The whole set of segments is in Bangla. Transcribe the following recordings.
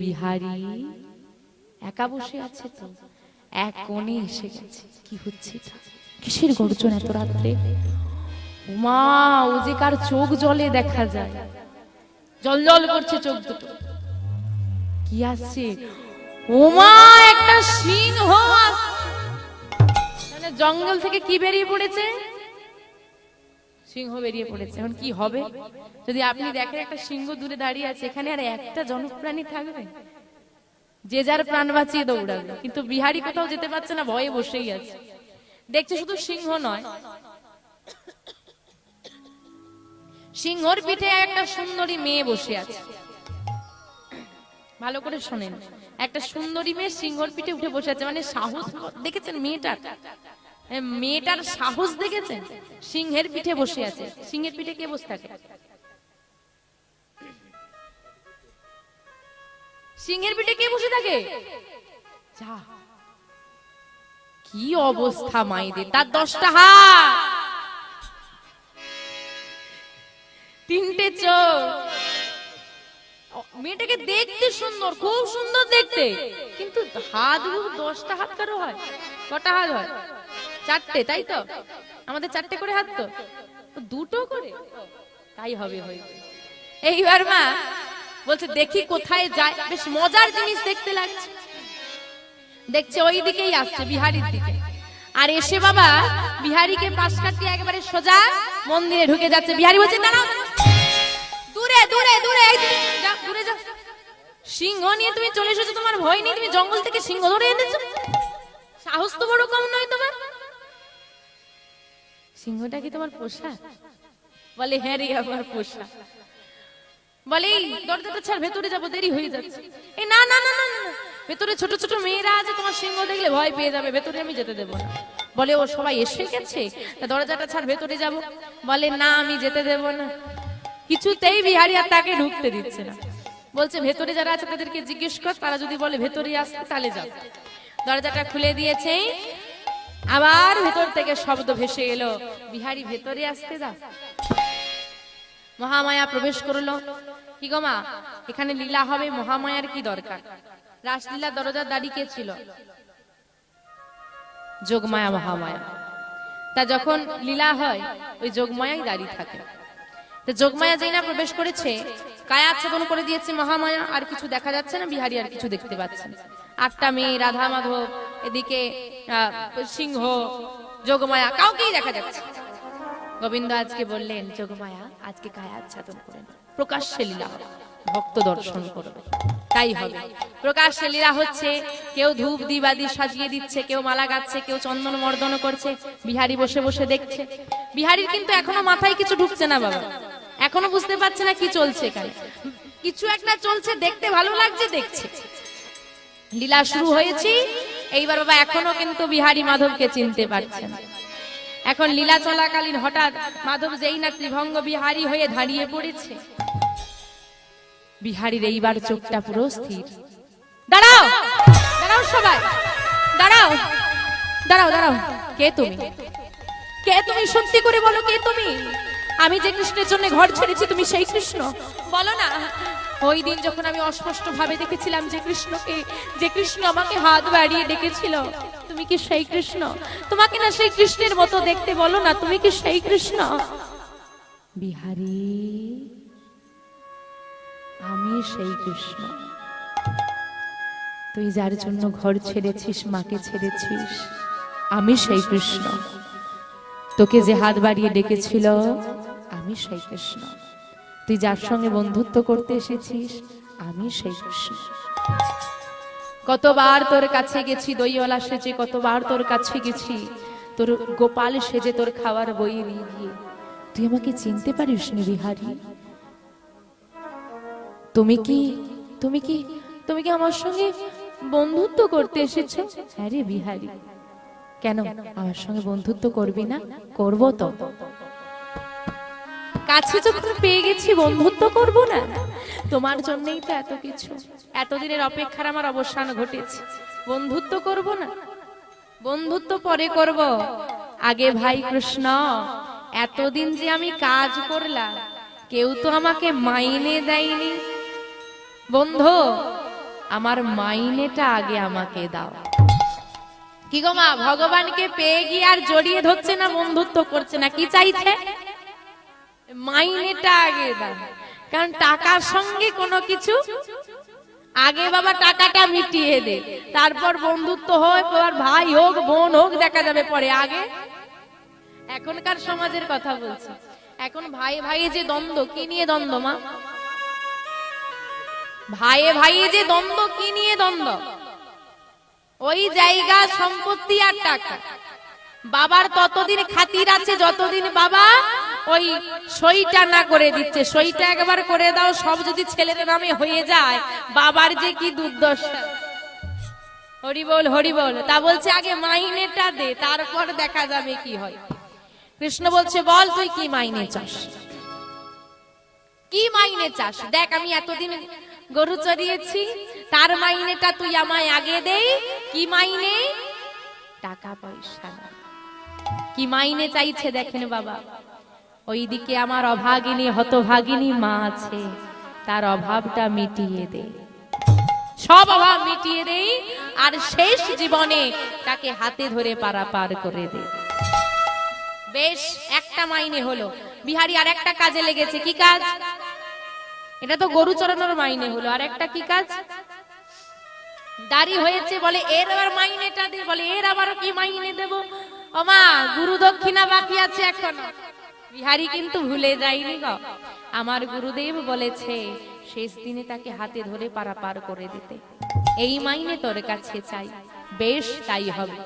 বিহারি একা বসে আছে তো এক কোণে এসে গেছে। কি হচ্ছে? কিসের গর্জন এত রাত্রে? উমা ও যে কার চোখ জলে দেখা যায়। জল জল করছে চোখ দুটো। কি আসছে? ওমা একটা সিংহ। মানে জঙ্গল থেকে কি বেরিয়ে পড়েছে? সিংহ বেরিয়ে পড়েছে। এখন কি হবে? যদি আপনি দেখেন একটা সিংহ দূরে দাঁড়িয়ে আছে এখানে আর একটা জনপ্রাণী থাকবে? যে যার প্রাণ বাঁচিয়ে দৌড়াবে। কিন্তু বিহারি কোথাও যেতে পারছে না ভয়ে বসেই আছে। দেখছে শুধু সিংহ নয়। সিংহর পিঠে একটা সুন্দরী মেয়ে বসে আছে। ভালো করে শোনেন। একটা সুন্দরী মেয়ে সিংহর পিঠে উঠে বসে আছে। মানে সাহস দেখেছেন মেয়েটার এ, মেয়েটার সাহস দেখেছেন সিংহের পিঠে বসে আছে। সিংহের পিঠে কে বসে থাকে? সিংহের পিঠে কে বসে থাকে? কি অবস্থা মাইদের তার দশটা হাত। তিনটে চোখ। মেয়েটাকে দেখতে সুন্দর, খুব সুন্দর দেখতে। কিন্তু হাত দশটা হাত কারও হয়? কটা হাত হয়? চারটে, তাই তো? আমাদের চারটে করে হাত তো। দুটো করে? তাই হবে এইবার মা বলছে, দেখি কোথায় যায়। বেশ মজার জিনিস দেখতে লাগছে। দেখছে ওই দিকেই আসছে, বিহারির দিকে। আর এসে বাবা বিহারিকে পাশ কাটিয়ে একেবারে সোজা মন্দিরে ঢুকে যাচ্ছে। বিহারি বলছে না দূরে দূরে দূরে দূরে যাও সিংহ নিয়ে তুমি চলে এসেছ, তোমার ভয় নেই। তুমি জঙ্গল থেকে সিংহ ধরে এনেছো। সাহস তো বড় কম নয় তোমার। সিংহটা কি তোমার পোষা? বলে হ্যাঁ রে, আমার পোষা। বলে, এই দরজাটা ছাড়, ভেতরে যাব, দেরি হয়ে যাচ্ছে। এই না না না না। ভেতরে ছোট ছোট মেয়েরা আছে, তোমার সিংহ দেখলে ভয় পেয়ে যাবে, ভেতরে আমি যেতে দেবো না। বলে, ও সবাই এসে গেছে? দরজাটা ছাড়, ভেতরে যাব। বলে, না, আমি যেতে দেবো না। কিছুতেই বিহারি আর তাকে ঢুকতে দিচ্ছে না। বলছে, ভেতরে যারা আছে, তাদেরকে জিজ্ঞেস কর, তারা যদি বলে ভেতরে আসতে, তাহলে যাও। দরজাটা খুলে দিয়েছে। আবার ভেতর থেকে শব্দ ভেসে এলো, বিহারি ভেতরে আসতে দাও। মহামায়া প্রবেশ করল। কি গো মা, এখানে লীলা হবে, মহামায়ার কি দরকার? রাসলীলা দরজার দাড়ি কে ছিল? যোগমায়া মহামায়া। তা যখন লীলা হয়, ওই যোগমায়াই দাঁড়িয়ে থাকে। তো যোগমায়া যেই না প্রবেশ করেছে, কায়া আচ্ছাদন করে দিয়েছে মহামায়া, আর কিছু দেখা যাচ্ছে না, বিহারি আর কিছু দেখতে পাচ্ছে না। আটটা মেয়ে, রাধা মাধব, এদিকে সিংহ, যোগমায়া, কাউকেই দেখা যাচ্ছে। গোবিন্দ আজকে বললেন, যোগমায়া, আজকে কায়া আচ্ছাদন করে প্রকাশ্যে লীলা হবে, ভক্ত দর্শন করবে। তাই হবে। প্রকাশ্যে লীলা হচ্ছে, কেউ ধূপ দিবাদি সাজিয়ে দিচ্ছে, কেউ মালা গাচ্ছে, কেউ চন্দন মর্দন করছে, বিহারি বসে বসে দেখছে। বিহারির কিন্তু এখনও মাথায় কিছু ঢুকছে না, বাবা। এখনও বুঝতে পারছে না কি চলছে এখানে। কিছু একটা চলছে, দেখতে ভালো লাগছে, দেখছে। লীলা শুরু হয়েছি। এইবার বাবা এখনও কিন্তু বিহারি মাধবকে চিনতে পারছে না এখন লীলা চলাকালীন হঠাৎ মাধব যেই না ত্রিভঙ্গ বিহারি হয়ে দাঁড়িয়ে পড়েছে। বিহারীর এইবার চোখটা পুরো স্থির। দাঁড়াও! দাঁড়াও সবাই! দাঁড়াও! দাঁড়াও দাঁড়াও! কে তুমি? কে তুমি? সত্যি করে বলো, কে তুমি? আমি যে কৃষ্ণের জন্য ঘর ছেড়েছি, তুমি সেই কৃষ্ণ। বলো না, ওই দিন যখন আমি অস্পষ্ট ভাবে দেখেছিলাম যে কৃষ্ণকে, যে কৃষ্ণ আমাকে হাত বাড়িয়ে ডেকেছিল, তুমি কি সেই কৃষ্ণ? তোমাকে না সেই কৃষ্ণের মতো দেখতে বলো না, তুমি কি সেই কৃষ্ণ? বিহারি, আমি সেই কৃষ্ণ। তুই যার জন্য ঘর ছেড়েছিস, মাকে ছেড়েছিস, আমি সেই কৃষ্ণ। তোকে যে হাত বাড়িয়ে ডেকেছিল আমি সেই কৃষ্ণ। তুই যার সঙ্গে বন্ধুত্ব করতে এসেছিস, আমি সেই কৃষ্ণ। কতবার তোর কাছে গেছি দইওয়ালা সেজে, কতবার তোর কাছে গেছি, তোর গোপাল সেজে তোর খাওয়ার বই নিয়ে। গিয়ে তুই আমাকে চিনতে পারিস নি বিহারি? তুমি কি তুমি কি তুমি কি আমার সঙ্গে বন্ধুত্ব করতে এসেছ? হ্যাঁ রে বিহারি। কেন, আমার সঙ্গে বন্ধুত্ব করবি না? করব তো। কাছে যখন পেয়ে গেছি, বন্ধুত্ব করব না? তোমার জন্যই তো এত কিছু। এতদিনের অপেক্ষার আমার অবসান ঘটেছে। বন্ধুত্ব করব না? বন্ধুত্ব পরে করব। আগে ভাই কৃষ্ণ, এতদিন যে আমি কাজ করলাম, কেউ তো আমাকে মাইনে দেয়নি। বন্ধু, আমার মাইনেটা আগে আমাকে দাও। কি গো মা, ভগবানকে পেয়ে গিয়ে আর জড়িয়ে ধরছে না, বন্ধুত্ব করছে না, কি চাইছে? মাইনেটা আগে দাও। কারণ টাকার সঙ্গে কোনো কিছু, আগে বাবা টাকাটা মিটিয়ে দে। তারপর বন্ধুত্ব পর ভাই হোক, বোন হোক, দেখা যাবে পরে। আগে এখনকার সমাজের কথা বলছি। এখন ভাই ভাই যে দ্বন্দ্ব, কি নিয়ে দ্বন্দ্ব মা? ভাইয়ে ভাইয়ে যে দ্বন্দ্ব, কি নিয়ে দ্বন্দ্ব? ওই জায়গা, সম্পত্তি আর টাকা। বাবার ততদিন খাতির আছে, যতদিন বাবা ওই সইটা না করে দিচ্ছে। সইটা একবার করে দাও, সব যদি ছেলের নামে হয়ে যায়, বাবার যে কি দুর্দশা। হরি বল হরি বল তা বলছে, আগে মাইনেটা দে, তারপর দেখা যাবে কি হয়। কৃষ্ণ বলছে, বল, তুই কি মাইনে চাস? কি মাইনে চাস? দেখ, আমি এতদিন গরু চড়িয়েছি, তার মাইনেটা তুই আমায় আগে দে। কি মাইনে? টাকা পয়সা। কি মাইনে চাইছে দেখেন বাবা। ওইদিকে আমার অভাগিনী, হতভাগিনী মা আছে। তার অভাবটা মিটিয়ে দে। সব অভাব মিটিয়ে দেই আর শেষ জীবনে তাকে হাতে ধরে পারা পার করে দে। বেশ, একটা মাইনে হলো। বিহারি আর একটা কাজে লেগেছে। কি কাজ? এটা তো গরু চড়ানোর মাইনে হলো। আর একটা কি কাজ? দাড়ি হয়েছে বলে, এর আবার মাইনেটা দে। বলে, এর আবার কি মাইনে দেব? ওমা গুরু দক্ষিণা বাকি আছে এখনও। বিহারি কিন্তু ভুলে যায়নি গো। আমার গুরুদেব বলেছে, শেষ দিনে তাকে হাতে ধরে পারাপার করে দিতে। এই মাইনে তোর কাছে চাই। বেশ, তাই হবে।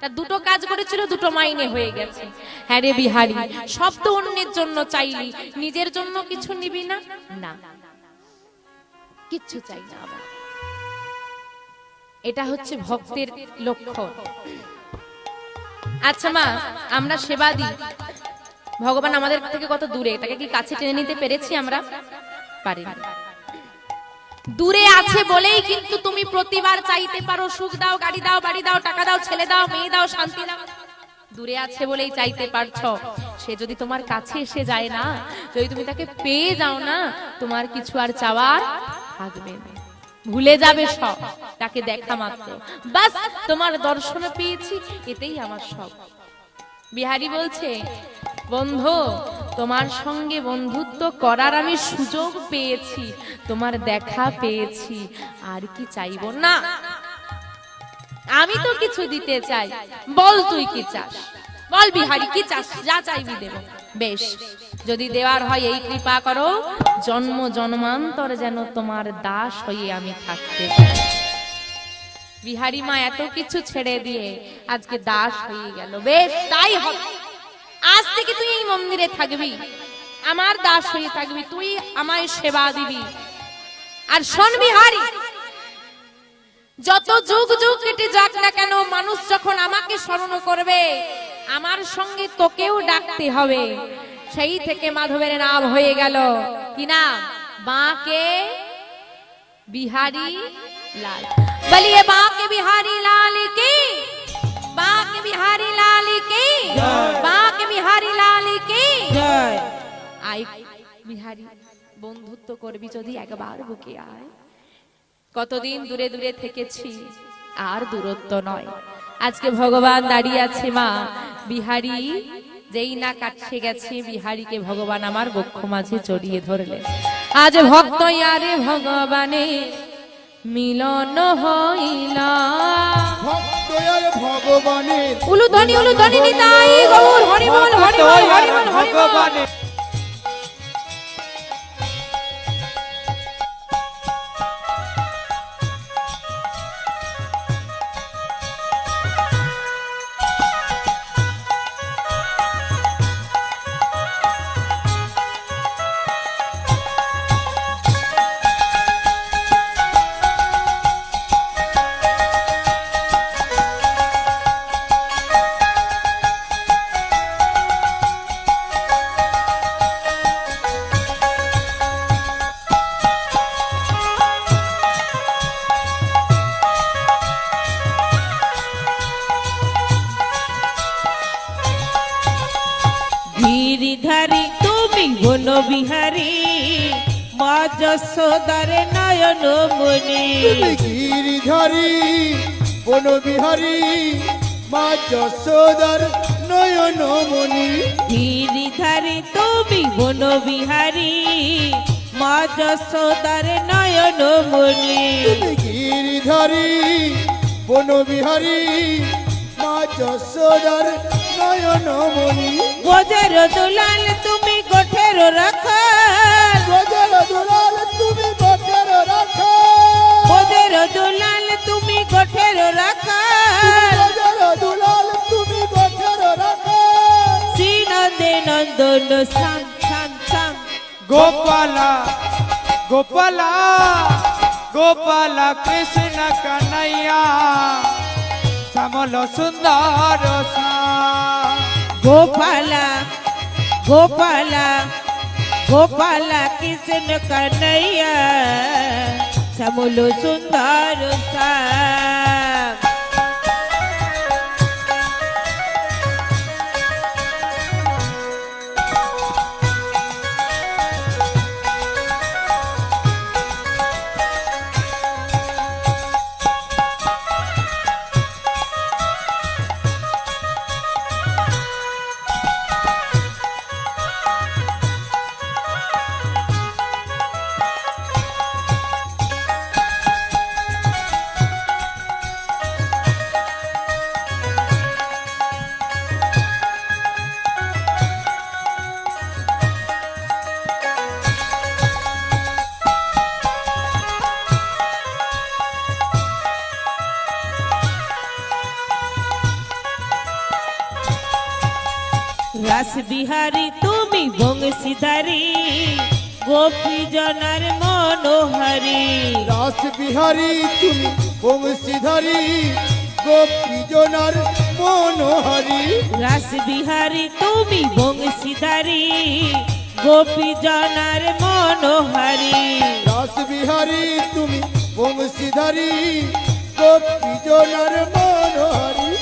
তা দুটো কাজ করেছিল, দুটো মাইনে হয়ে গেছে। হ্যাঁ রে বিহারি, সব তো অন্যের জন্য চাইলি। নিজের জন্য কিছু নিবি না? না। কিচ্ছু চাই না আবার। এটা হচ্ছে ভক্তের লক্ষ্য। আচ্ছা মা, আমরা সেবা দিই। ভগবান আমাদের থেকে কত দূরে? তাকে কি কাছে টেনে নিতে পেরেছি আমরা? পারি দূরে আছে বলেই কিন্তু তুমি প্রতিবার চাইতে পারো, সুখ দাও, গাড়ি দাও, বাড়ি দাও, টাকা দাও, ছেলে দাও, মেয়ে দাও, শান্তি দাও। দূরে আছে বলেই চাইতে পারছ। সে যদি তোমার কাছে এসে যায় না, যদি তুমি তাকে পেয়ে যাও না, তোমার কিছু আর চাওয়ার থাকবে না। ভুলে যাবে সব, তাকে দেখা মাত্র। বাস, তোমার দর্শন পেয়েছি, এতেই আমার সব বিহারি বলছে বন্ধু, তোমার সঙ্গে বন্ধুত্ব করার আমি সুযোগ পেয়েছি, তোমার দেখা পেয়েছি, আর কি চাইব না? আমি তো কিছু দিতে চাই, বল তুই কি চাস? বল বিহারি, কি চাস? যা চাইবি দেব। বেশ, যদি দেওয়ার হয় এই কৃপা করো, জন্ম জন্মান্তর যেন তোমার দাস হয়ে আমি থাকতে বিহারি মা এত কিছু ছেড়ে দিয়ে আজকে দাস হয়ে গেল। বেশ, তাই হবে। আজ থেকে তুই এই মন্দিরে থাকবি। আমার দাস হয়ে থাকবি। তুই আমায় সেবা দিবি। আর শোন বিহারি, যত যুগ যুগ কেটে যাক না কেন, মানুষ যখন আমাকে স্মরণ করবে, আমার সঙ্গে তোকেও ডাকতে হবে। সেই থেকে মাধবের নাম হয়ে গেল। কি না বাঁকে বিহারি লাল। বলিয়ে বাঁকে বিহারি লাল কি? বাঁকে বিহারি লাল কি? বন্ধুত্ব করবি যদি একবার বুকে আয়। কতদিন দূরে দূরে থেকেছি, আর দূরত্ব নয়। আজকে ভগবান দাঁড়িয়ে আছে মা, বিহারি, যেই না কাটছে গেছে, বিহারিকে ভগবান আমার বক্ষ মাঝে জড়িয়ে ধরলেন। আজ ভক্ত আরে ভগবানে মিলন হইলা। ভগবানের উলুধ্বনি উলুধ্বনি নিতাই গৌর হরিবল হরিবল হরি বল বনবিহারী মা যশোদার নয়ন মণি। গিরিধারী তুমি বনবিহারী মা যশোদার নয়ন মনি তুমি গিরিধারী বনবিহারী মা যশোদার নয়ন মণি। গোজের দুলাল তুমি গোঠের রাখাল। গজল দুলাল তুমি বটের রাখা গোজের দুলাল তুমি গোঠের রাখাল। শ্রী নন্দে নন্দন গোপালা গোপালা গোপালা কৃষ্ণ কানাইয়া। শ্যামল সুন্দর গোপালা গোপালা গোপালা কৃষ্ণ কানাইয়া। শ্যামল সুন্দর শ্যাম রাস বিহারী তুমি বংশীধারী গোপী জনার মনোহরী। রাস বিহারী তুমি বংশীধারী গোপীজনার মনোহারী। রাস বিহারী তুমি বংশীধারী গোপী জনার মনোহরী। রাস বিহারী তুমি বংশীধারী গোপীজনার মনোহারী।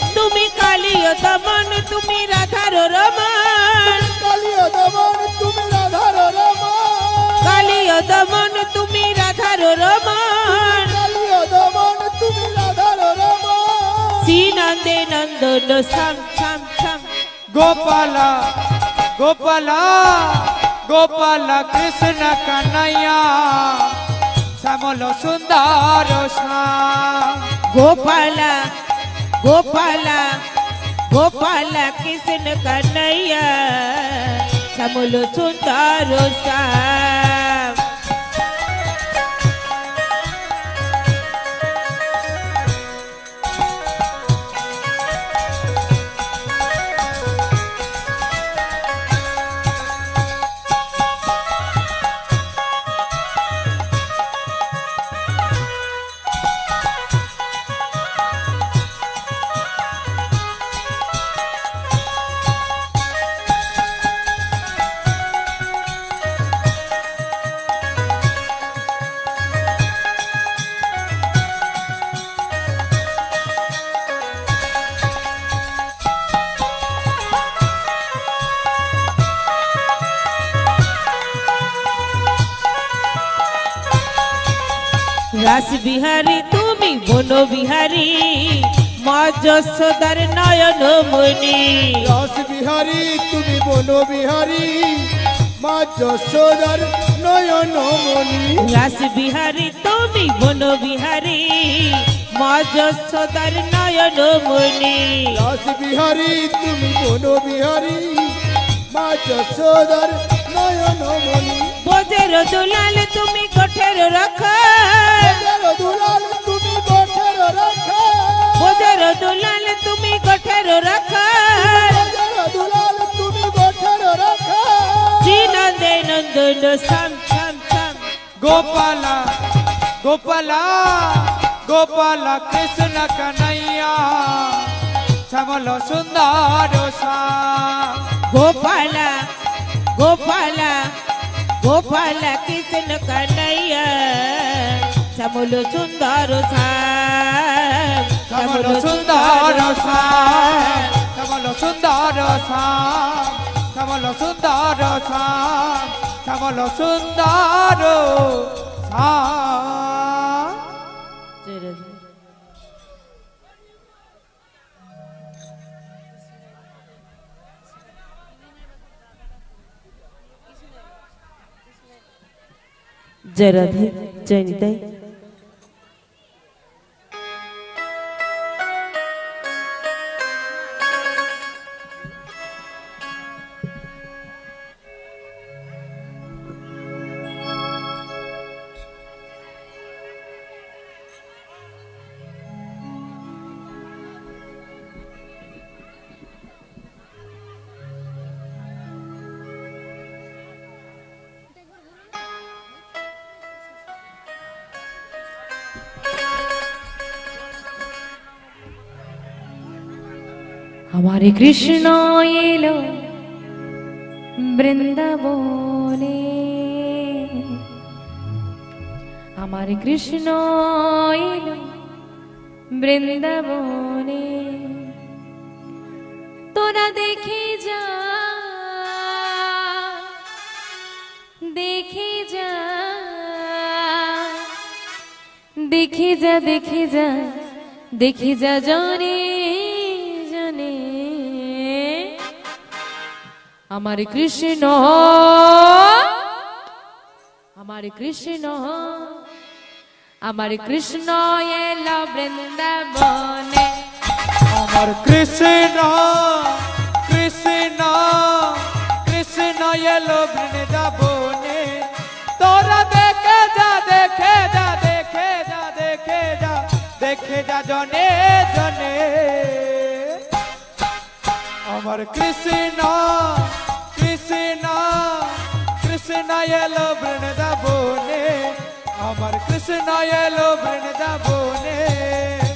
কালিও দমন তুমি রাধার রমন কালিও দমন তুমি রাধার রমন কালিও দমন তুমি রাধার রমন কালিও দমন তুমি রাধার রমন শ্রীনন্দে নন্দন সাম সাম সাম গোপালা গোপালা গোপালা কৃষ্ণ কানাইয়া। শ্যামল সুন্দর শ্যাম। গোপালা গোপালা গোপালা কৃষ্ণ কন্হैया শ্যামল সুন্দর শ্যাম রাস বিহারী তুমি বন বিহারী। মা যশোদার নয়ন মনি। রাস বিহারী তুমি বনবিহারী মা যশোদার নয়ন মণি রাস বিহারী তুমি বন বিহারী। মা যশোদার নয়ন মনি। রাস বিহারী তুমি বনবিহারী মা যশোদার নয়ন মণি বোঝের দুলাল তুমি গোঠের রাখা দুলাল তুমি গঠের রাখা। মোদের দুলাল তুমি গঠের রাখা। দুলাল তুমি গঠের রাখা। জিনন্দে নন্দন সাম সাম সাম গোপালা গোপালা গোপালা কৃষ্ণ কানাইয়া। শ্যামল সুন্দর গোপালা গোপালা গোপালা কৃষ্ণ কানাইয়া। শ্যামল সুন্দর শ্যামল সুন্দর শ্যামল সুন্দর শ্যামল সুন্দর শ্যামল সুন্দর জয় রাধে জয় নিতাই। কৃষ্ণ এলো বৃন্দাবনে আমার কৃষ্ণ এলো বৃন্দাবনে তোরা দেখে যা দেখে যা দেখি যা দেখে যা দেখে যা জনে আমার কৃষ্ণ আমার কৃষ্ণ আমার কৃষ্ণ এলো বৃন্দাবনে। আমার কৃষ্ণ কৃষ্ণ কৃষ্ণ এলো বৃন্দাবনে। তোরা দেখে যা দেখে যা দেখে যা দেখে যা দেখে যা জনে জনে। আমার কৃষ্ণ কৃষ্ণ কৃষ্ণ এলো বৃন্দাবনে আমার কৃষ্ণ এলো বৃন্দাবনে। মাঝ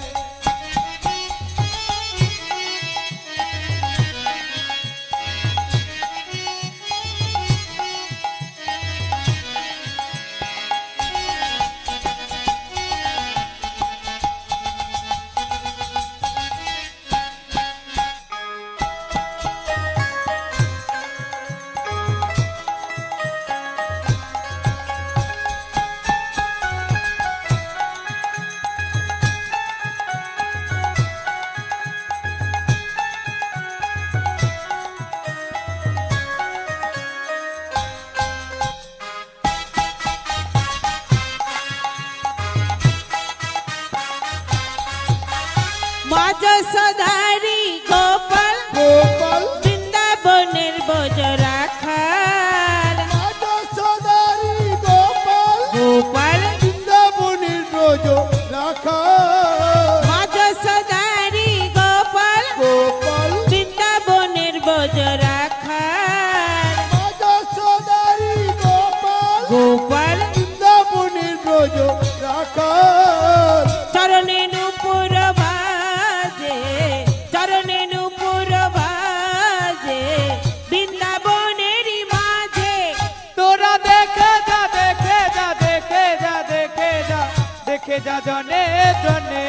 জনে।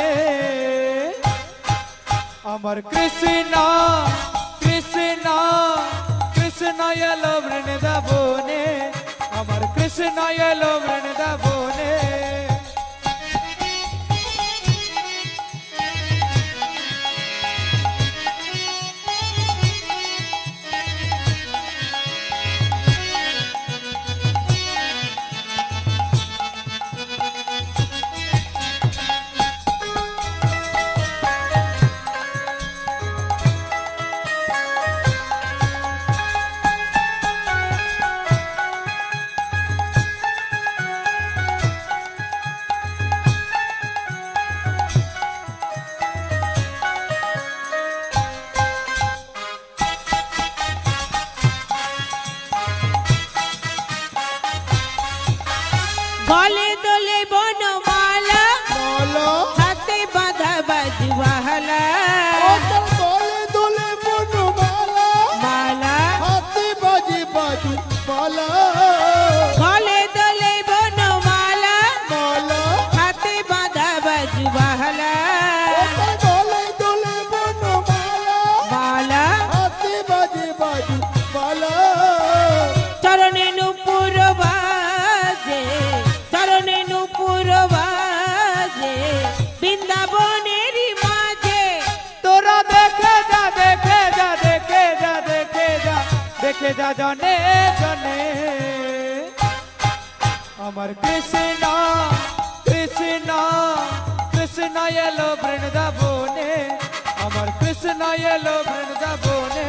আমার কৃষ্ণ কৃষ্ণ কৃষ্ণ এলো বৃন্দাবনে আমার কৃষ্ণ এলো বৃন্দাবনে বৃন্দাবনেরই যা জনে জনে আমার কৃষ্ণ কৃষ্ণ কৃষ্ণ এলো বৃন্দাবনে আমার কৃষ্ণ এলো বৃন্দাবনে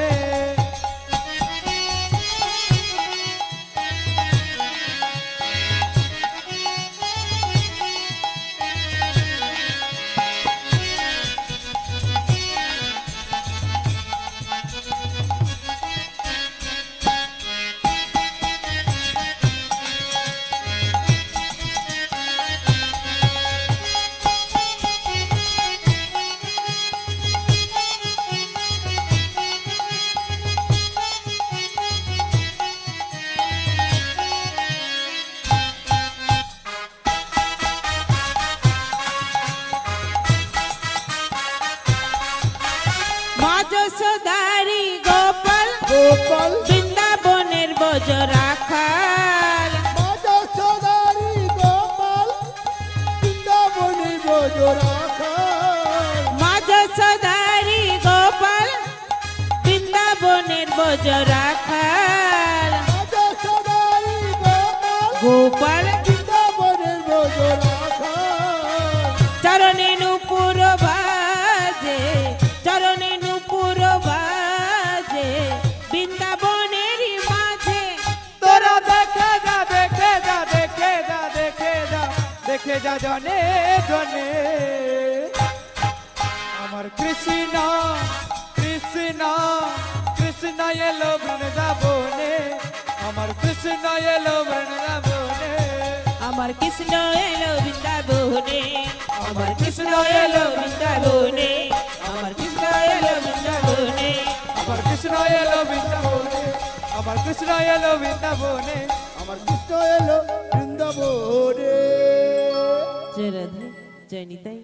সদারি গোপাল গোপাল। বৃন্দাবনের বজ রাখাল গোপাল গোপাল বৃন্দাবনের বজ রাখাল গোপাল জনে জনে। আমার কৃষ্ণ কৃষ্ণ কৃষ্ণ এলো বৃন্দাবনে। আমার কৃষ্ণ এলো বৃন্দাবনে। আমার কৃষ্ণ এলো বৃন্দাবনে। আমার কৃষ্ণ এলো বৃন্দাবনে। আমার কৃষ্ণ এলো বৃন্দাবনে। আমার কৃষ্ণ এলো বৃন্দাবনে। আমার কৃষ্ণ এলো বৃন্দাবনে। আমার কৃষ্ণ এলো বৃন্দাবনে। জয় রাধে জয় নিতাই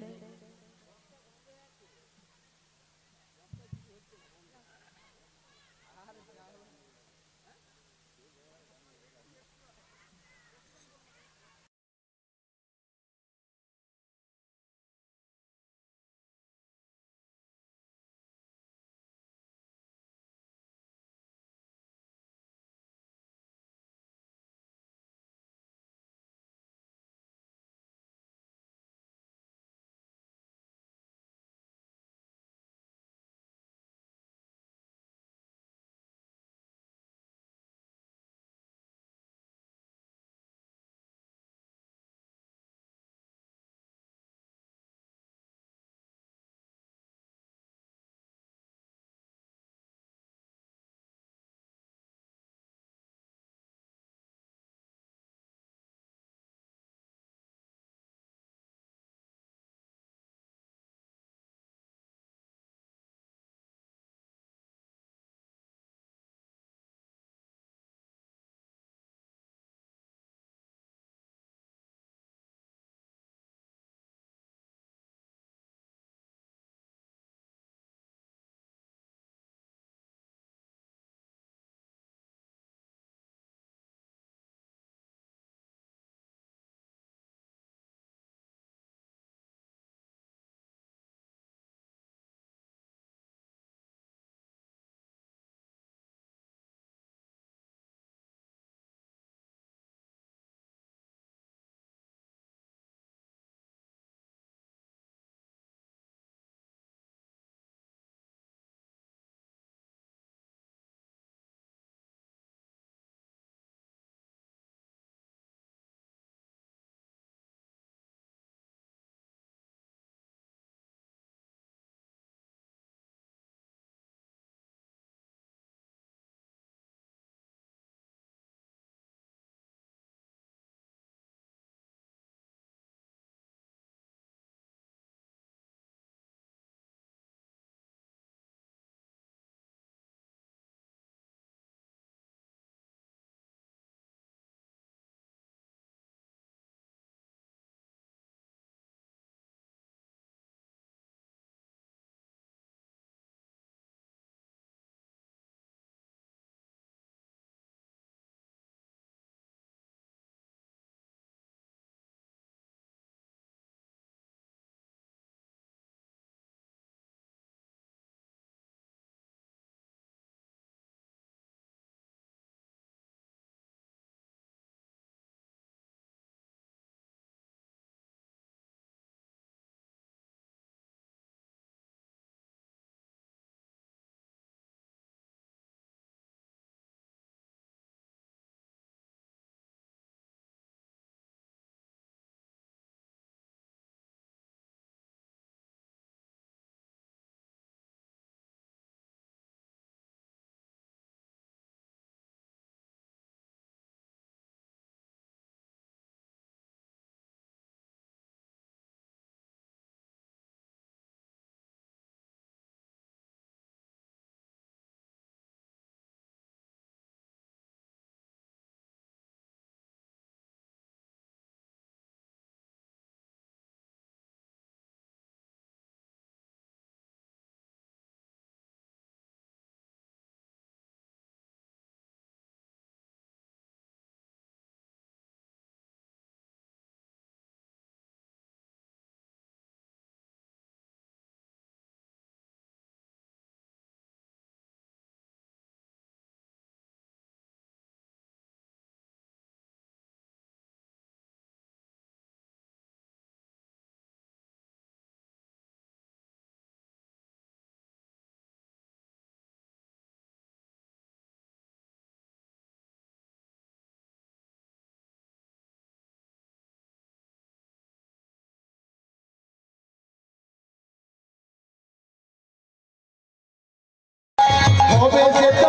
তবে সে তো